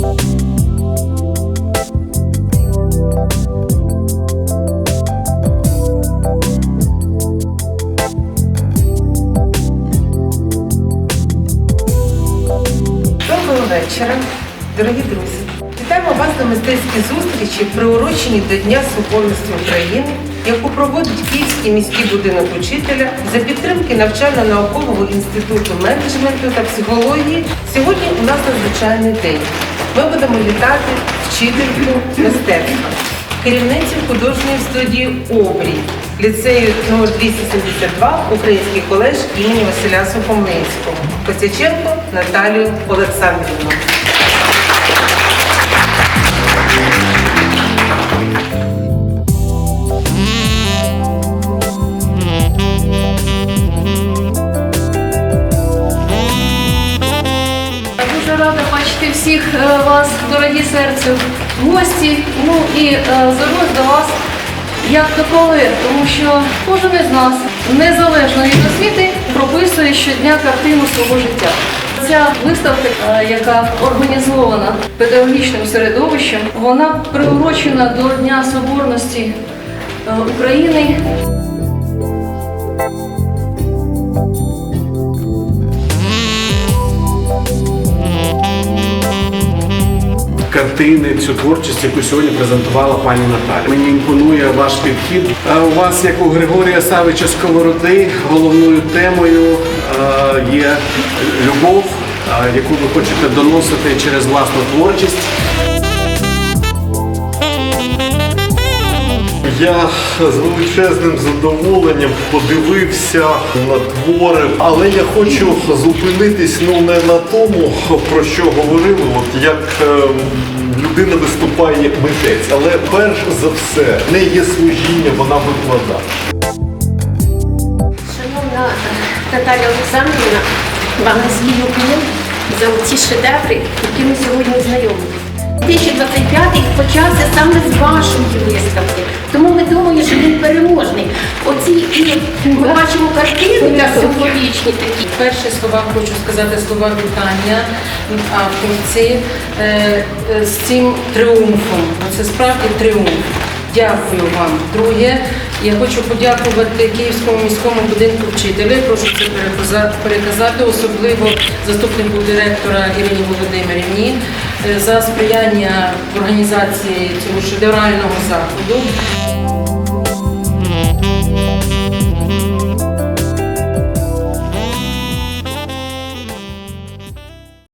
Вечора, дорогі друзі. Вітаємо вас на мистецькій зустрічі, приуроченій до Дня Соборності України, яку проводить Київський міський будинок учителя за підтримки навчально-наукового інституту менеджменту та психології. Сьогодні у нас надзвичайний день. Ми будемо вітати вчительку мистецтва, керівницю художньої студії Обрій, ліцею номер 272 Український коледж імені Василя Сухомлинського, Косяченко Наталію Олександрівну. Бачити всіх е, вас, дорогі серцю, гості. Ну і е, звернусь до вас як до колеги, тому що кожен із нас, незалежно від освіти, прописує щодня картину свого життя. Ця виставка, е, яка організована педагогічним середовищем, вона приурочена до Дня Соборності України. Картини, цю творчість, яку сьогодні презентувала пані Наталя. Мені імпонує ваш підхід. Е, У вас, як у Григорія Савича Сковороди, головною темою е, є любов, е, яку ви хочете доносити через власну творчість. Я з величезним задоволенням подивився на твори, але я хочу зупинитись ну не на тому, про що говорили, от як ем, людина виступає як митець, але перш за все в неї є служіння, вона викладає. Шановна е, Наталя Олександрівна, вам низький уклін за ці шедеври, які ми сьогодні знайомі. 2025 почався саме з вашої виставки, переможний. Оці і ми бачимо картини символічні такі. Перші слова хочу сказати слова вітання авторці е, е, з цим тріумфом. Це справді тріумф. Дякую вам. Друге, я хочу подякувати Київському міському будинку вчителя. Прошу це переказати, особливо заступнику директора Ірині Володимирівні е, за сприяння в організації цього шедеврального заходу. Mm-hmm.